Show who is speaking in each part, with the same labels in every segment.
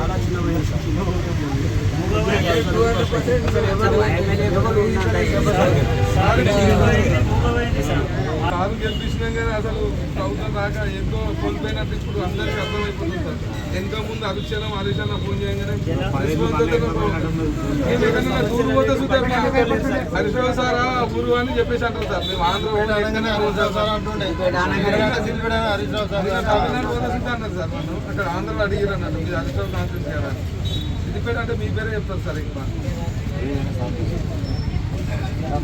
Speaker 1: చాలా చిన్న వయసు
Speaker 2: సార్ గెలిపించినాం కానీ అసలు ప్రభుత్వం రాక ఎంతో కోల్పోయినట్టు ఇప్పుడు అందరికీ అర్థమైపోతుంది సార్. ఎంతో ముందు అభిషేకం హరిశన్న ఫోన్ చేయగానే నేను ఎక్కడైనా ఊరు పోతే చూద్దాం హరిశివ సారా ఊరు అని చెప్పేసి అంటారు సార్. మేము ఆంధ్ర పోతే సార్. తమిళనాడు పోతే చూద్దాం అన్నారు సార్ నన్ను. అక్కడ ఆంధ్రలో అడిగారు అన్నట్టు. మీరు హరిశివ కాన్ఫరెన్స్ చేయాలని. సిద్దిపేట అంటే మీ పేరే చెప్తారు సార్ ఇంకా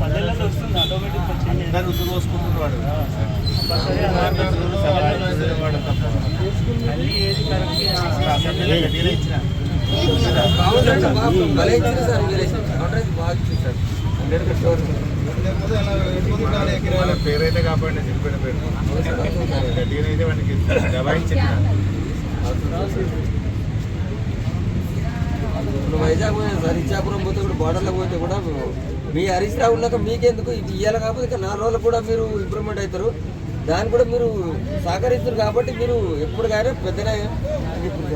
Speaker 1: పల్లెల్లో వస్తుంది ఆటోమేటిక్ మళ్ళీ ఏది కరెక్ట్
Speaker 3: వాళ్ళ. పేరైతే కాబట్టి చెప్పిన పేరు. గట్టిగా అయితే వాడికి
Speaker 4: ఇప్పుడు వైజాగ్ పోయినా సార్ ఇచ్చాపురం పోతే కూడా బార్డర్లో పోతే కూడా మీ హరీష్ రావు ఉన్నాక మీకెందుకు ఇది ఇవ్వాలి కాకపోతే ఇక నాలుగు రోజులు కూడా మీరు ఇంప్రూవ్మెంట్ అవుతారు. దాన్ని కూడా మీరు సహకరిస్తారు కాబట్టి మీరు ఎప్పుడు కానీ పెద్దనే ఇప్పుడు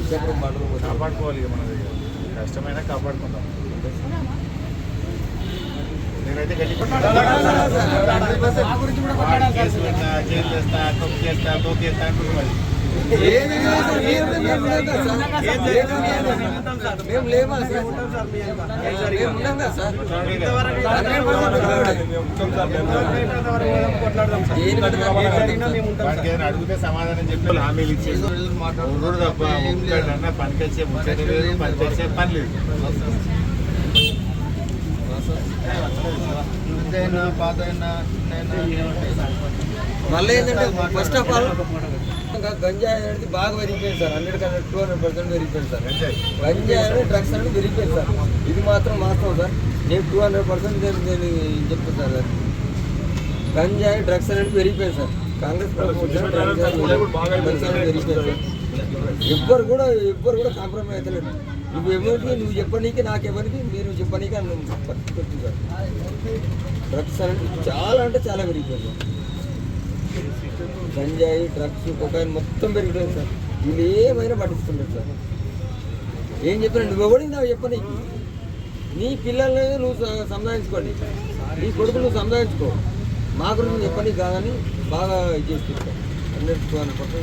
Speaker 4: ఇచ్చాపురం
Speaker 3: కాపాడుకోవాలి కష్టమైనా కాపాడుకుంటాం. నేనైతే జైలు చేస్తా తప్పు చేస్తా
Speaker 4: మేము లేమా సార్
Speaker 3: అడిగితే సమాధానం చెప్పి హామీలు ఇచ్చేసి తప్ప పనికొచ్చే పనికొచ్చే పని లేదు.
Speaker 4: మళ్ళీ ఏంటంటే ఫస్ట్ ఆఫ్ ఆల్ గంజాయి అనేది బాగా పెరిగిపోయింది sir. Hundred hundred two hundred percent పెరిగిపోయింది సార్. గంజాయి. అనేది డ్రగ్స్ అనేది పెరిగిపోయింది సార్. ఇది మాత్రం వాస్తవం సార్. నేను టూ హండ్రెడ్ పర్సెంట్ నేను చెప్తాను సార్. గంజాయి డ్రగ్స్ అనేది పెరిగిపోయింది సార్. కాంగ్రెస్ ప్రభుత్వం డ్రగ్స్ అనేది పెరిగిపోయింది. సార్. ఎవ్వరు కూడా ఎవ్వరు కూడా కాంప్రమైజ్ అవుతలేదు నువ్వు ఎవరికి నువ్వు చెప్పనీకి నాకు ఎవరికి మీరు చెప్పనీకి అని పట్టుకొచ్చు సార్ డ్రగ్స్ అనేది చాలా అంటే చాలా పెరిగిపోయింది గంజాయి డ్రగ్స్ కొకాయిన్ మొత్తం పెరిగిపోయింది సార్. వీళ్ళు ఏమైనా పట్టించుకుంటారు సార్. ఏం చెప్పినా నువ్వు ఎవరికి నాకు చెప్పని నీ పిల్లల్ని నువ్వు స- సంధానించుకోండి నీ కొడుకు నువ్వు సంధానించుకో మా గురించి చెప్పని కాదని బాగా ఇది
Speaker 3: అన్నట్టు అన్న పక్కన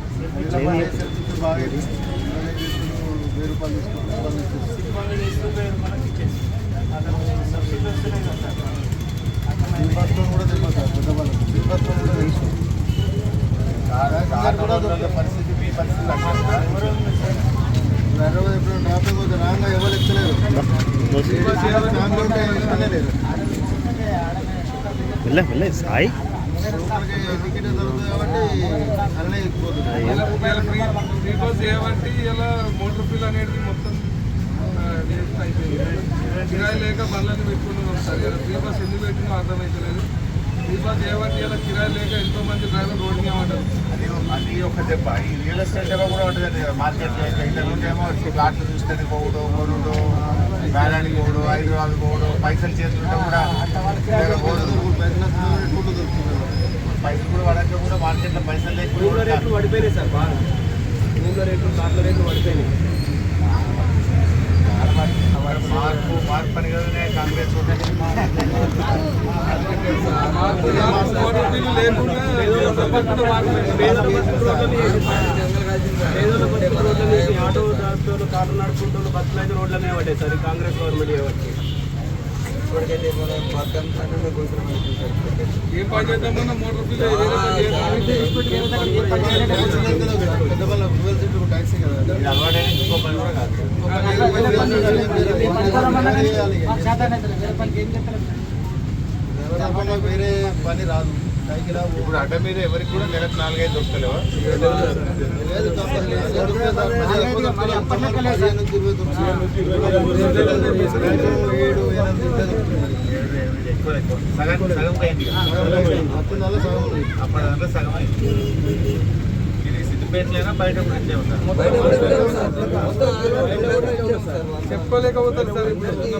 Speaker 3: దొరుకుతున్నాయా?
Speaker 1: సిటీ బండ్లు తీసుకుంటే మనకి ఇచ్చేసి అతను సబ్సిడీ వస్తున్నాయి
Speaker 5: సాయి
Speaker 2: చేయబట్టి ఇలా మోటార్ ఫీల్ అనేది మొత్తం కిరాయి లేక బండ్లను పెట్టుకున్నాం సార్ ఇలా ఫ్రీ బస్ ఎందుకు పెట్టినో అర్థమవుతలేదు ఫ్రీ బస్ చేయబట్టి ఇలా కిరాయి లేక ఎంతో మంది డ్రైవర్ రోడ్డు ఏమంటారు
Speaker 3: అది ఒక దెబ్బ. ఈ రియల్ ఎస్టేట్ దెబ్బ కూడా ఉంటుంది మార్కెట్ ఇంటర్వ్యూకేమో ప్లాట్లు చూస్తే పోవడం కొనుడు వేలానికి పోవడం హైదరాబాద్ పోవడం పైసలు చేతుంటే కూడా పోవడం. పైసలు కూడా పడక కూడా మార్కెట్లో పైసలు
Speaker 4: ఊళ్ళో రేట్లు
Speaker 3: లేకుండా
Speaker 4: పడిపోయినాయి సార్ బాగా. ఊళ్ళో రేట్లు కార్ల రేట్లు పడిపోయినాయి.
Speaker 3: మార్పు మార్పు అని కదనే కాంగ్రెస్
Speaker 2: లేకుండా
Speaker 4: పేదల రోడ్ల
Speaker 1: ఆటో నడుపుతూ కార్లు నడుపుకుంటూ బస్సులు అయితే రోడ్లనే పడ్డాయి సార్ కాంగ్రెస్ గవర్నమెంట్ కాబట్టి
Speaker 4: ఇప్పటికైతే మనం పక్కన పక్కన.
Speaker 2: ఏం పని చేద్దామన్నా మోటార్ వేరే పని
Speaker 3: రాదు. ఇప్పుడు అడ్డ మీద ఎవరికి కూడా నెలకు నాలుగైదు దొరకలేవా సగం సగం అప్పుడు దాంట్లో సగం అయింది. సిద్దిపేటలైనా బయట కూడా ఇచ్చే ఉంటారు.
Speaker 4: ఇచ్చాం సార్.
Speaker 2: ఇప్పుడు ఉన్న పరిస్థితుల్లో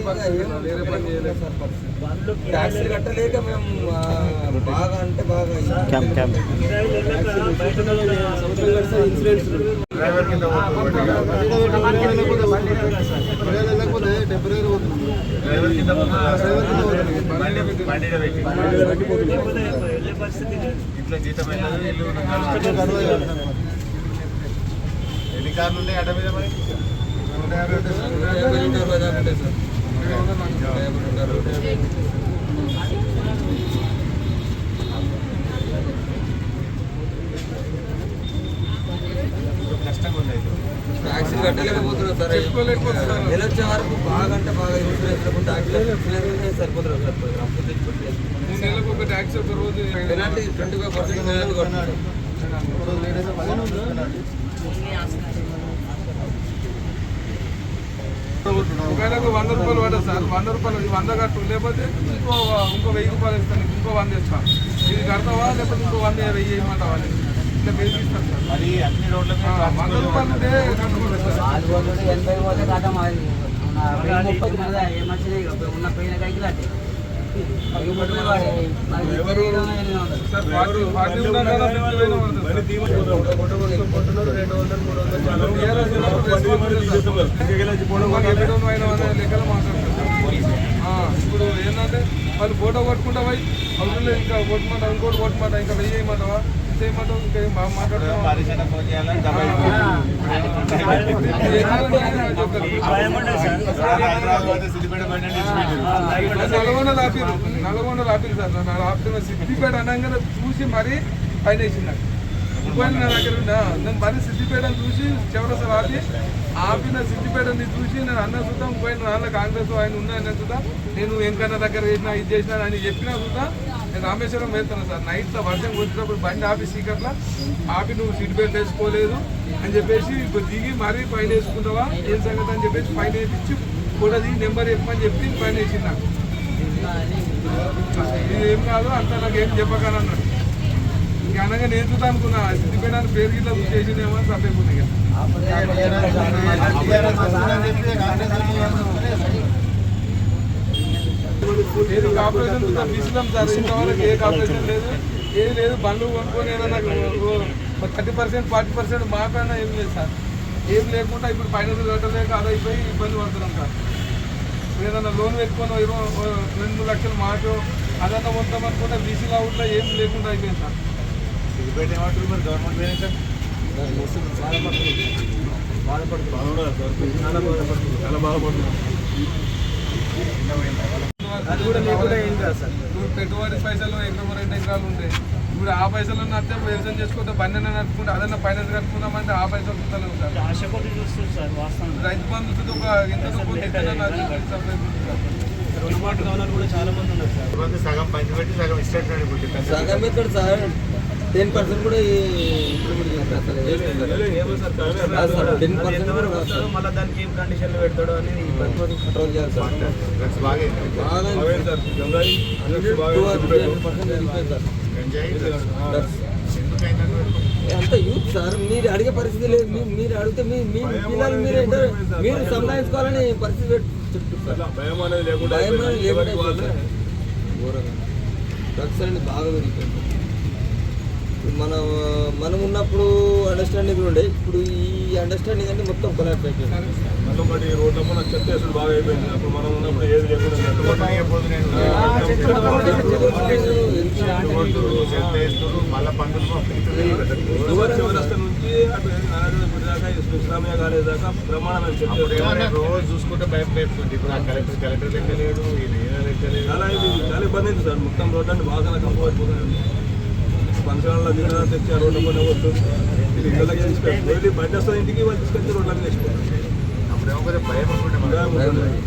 Speaker 2: వేరే పని చేయలేదు
Speaker 4: ట్యాక్సీలు కట్టలేక మేము బాగా అంటే బాగా
Speaker 5: క్యాంప్ క్యాంప్
Speaker 3: డ్రైవర్ కింద డ్రైవర్ కింద బండి బండిలో పెట్టి ఇట్లా జీతం వెళ్ళదు ఇల్లు కార్లు ఉన్నాయి అడ్డ మీద మరి
Speaker 4: యాభై నుండి అరవై దాకా ఉంటాయి సార్ యాభై నుండి అరవై
Speaker 3: కష్టంగా ఉంది అయితే.
Speaker 4: ట్యాక్సీలు కట్టలేకపోతున్నారు సార్
Speaker 2: చెప్పుకోలేకపోతున్నారు.
Speaker 4: నెల వచ్చే వరకు బాగా అంటే బాగా ఇన్సూరెన్స్ లేకుండా ట్యాక్సీ ఇన్సూరెన్స్ సరిపోతున్నారు సార్ అప్పు తెచ్చి పెట్టలేదు.
Speaker 2: మూడు నెలలకు ఒక ట్యాక్సీ ఒక రోజు
Speaker 4: penalty twenty five percent penalty కొట్టినారు
Speaker 2: ఒకవేళ వంద రూపాయలు పడదు సార్ వంద రూపాయలు వంద కట్టు లేకపోతే ఇంకో ఇంకో వెయ్యి రూపాయలు ఇస్తాను ఇంకో వంద ఇస్తాను ఇది కడతావా లేకపోతే ఇంకో వంద వెయ్యి ఇవ్వమంటావా. ఇట్లా బెదిరిస్తాను సార్.
Speaker 3: మరి అన్ని రోడ్ల మీద
Speaker 2: ఆ, వంద రూపాయలు ఉంటే కట్టుకోలేదు సార్.
Speaker 6: ఎనభై
Speaker 2: ఇప్పుడు ఏంటంటే వాళ్ళు ఫోటో కొట్టుకుంటా పోయి అవసరం ఇంకా కొట్టుమాట ఇంకోటి కొట్టుమాట ఇంకా వెయ్యి నల్గొండ ఆపిరు నల్గొండ ఆపిరు సార్ నన్ను ఆపిన సిద్దిపేట అనగానే చూసి మరీ పైన వేసింది ఇంకోటి నా దగ్గర నేను మరీ సిద్దిపేటను చూసి చివరస ఆపి ఆపిన సిద్దిపేటని చూసి నేను అన్న చూద్దాం పోయిన నాన్న కాంగ్రెస్ ఆయన ఉన్నాయన్న చూద్దాం నేను వెంకన్న దగ్గర చేసిన ఇది చేసిన అని చెప్పినా చూద్దాం నేను రామేశ్వరం వెళ్తాను సార్ నైట్లో వర్షం వచ్చినప్పుడు బండి ఆపి సీకర్లా ఆపి నువ్వు సీట్ బెల్ట్ వేసుకోలేదు అని చెప్పేసి ఇప్పుడు దిగి మరీ పైన వేసుకుంటావా ఏం సంగతి అని చెప్పేసి పైన వేపించి కూడా దిగి నెంబర్ చెప్పమని చెప్పి పైన వేసింది నాకు ఇది ఏం కాదు అంత నాకు ఏం చెప్పకని అన్నాడు ఇంక అనగా నేను చూద్దాం అనుకున్నా సిద్దిపేట అని పేరు గిట్లా చేసిందేమో అని తప్పైపోయింది కాపరేషన్ చూద్దాం తీసుకున్నాం సార్ ఇంతవరకు ఏ కాపరేషన్ లేదు. ఏది లేదు బండ్లు కొనుక్కొని ఏదైనా థర్టీ పర్సెంట్ ఫార్టీ పర్సెంట్ మాకన్నా ఏం లేదు సార్. ఏం లేకుండా ఇప్పుడు ఫైనాన్స్ కట్టలేక అదైపోయి ఇబ్బంది పడుతున్నాం సార్. ఏదైనా లోన్ పెట్టుకొని ఇరవై రెండు మూడు లక్షలు మాకు అదన్నా మొత్తం అనుకుంటే బీసీ లావుట్లో ఏం లేకుండా అయిపోయింది సార్.
Speaker 3: గవర్నమెంట్
Speaker 2: మీకు కూడా ఏం కాదు సార్. ఇప్పుడు పెట్టుబడి పైసలు ఎకరం రెండు ఎకరాలు ఉంటాయి ఇప్పుడు ఆ పైసలు నడితే వ్యవసాయం చేసుకుంటే బండి నడుపుకుంటే అదన్నా ఫైనాన్స్ కట్టుకుందామంటే ఆ పైసలు
Speaker 1: వాస్తవం
Speaker 2: రైతు బంధు చుట్టూ ఒక ఎంత.
Speaker 1: రుణమాటు కావాలని కూడా చాలా మంది ఉన్నారు సార్.
Speaker 3: కొంతమంది సగం పంచిపెట్టి సగం ఇష్టం
Speaker 4: సగం ఇక్కడ సార్ టెన్ పర్సెంట్ కూడా
Speaker 1: మళ్ళీ దానికి ఏం కండిషన్లు పెడతాడో అనేది
Speaker 4: కంట్రోల్ చేయాలి సార్ యూత్ సార్ మీరు అడిగే పరిస్థితి లేదు మీరు అడిగితే మీ మీ పిల్లలు మీరు మీరు సంపాదించుకోవాలని పరిస్థితి సార్
Speaker 2: భయం అనేది
Speaker 4: భయం అనేది లేకుండా అయిపోయింది. సార్. ఘోరంగా. డ్రగ్స్ అనేది బాగా పెరిగిపోయింది మన మనం ఉన్నప్పుడు అండర్స్టాండింగ్ ఉండే ఇప్పుడు ఈ అండర్స్టాండింగ్ అంటే మొత్తం కొలాబ్ అయిపోయింది
Speaker 6: ఒకటి రోడ్ల వేసుడు బాగా అయిపోయింది అప్పుడు మనం ఉన్నప్పుడు ఏది లేకుండా నుంచి అటు ఇస్లామియా కాలేజ్ దాకా బ్రహ్మాండమైన చెత్త
Speaker 3: రోజు చూసుకుంటే భయం పెడుతుంది ఇప్పుడు కలెక్టర్ కలెక్టర్ లెక్కలేడు
Speaker 6: చాలా ఇబ్బంది సార్ మొత్తం రోడ్డు అంటే బాగా కంపు అయిపోతుంది ఫంక్షన్లో దిగడం తెచ్చి ఆ రోడ్డు పైన వస్తుంది ఇది ఇళ్ళకి తీసుకెళ్ళి డైలీ బండి వస్తుంది ఇంటికి వాళ్ళు తీసుకొచ్చి రోడ్లకి వేసుకుంటారు
Speaker 3: అప్పుడేమో కొంచెం భయం.
Speaker 6: భయం
Speaker 3: అయిపోయింది.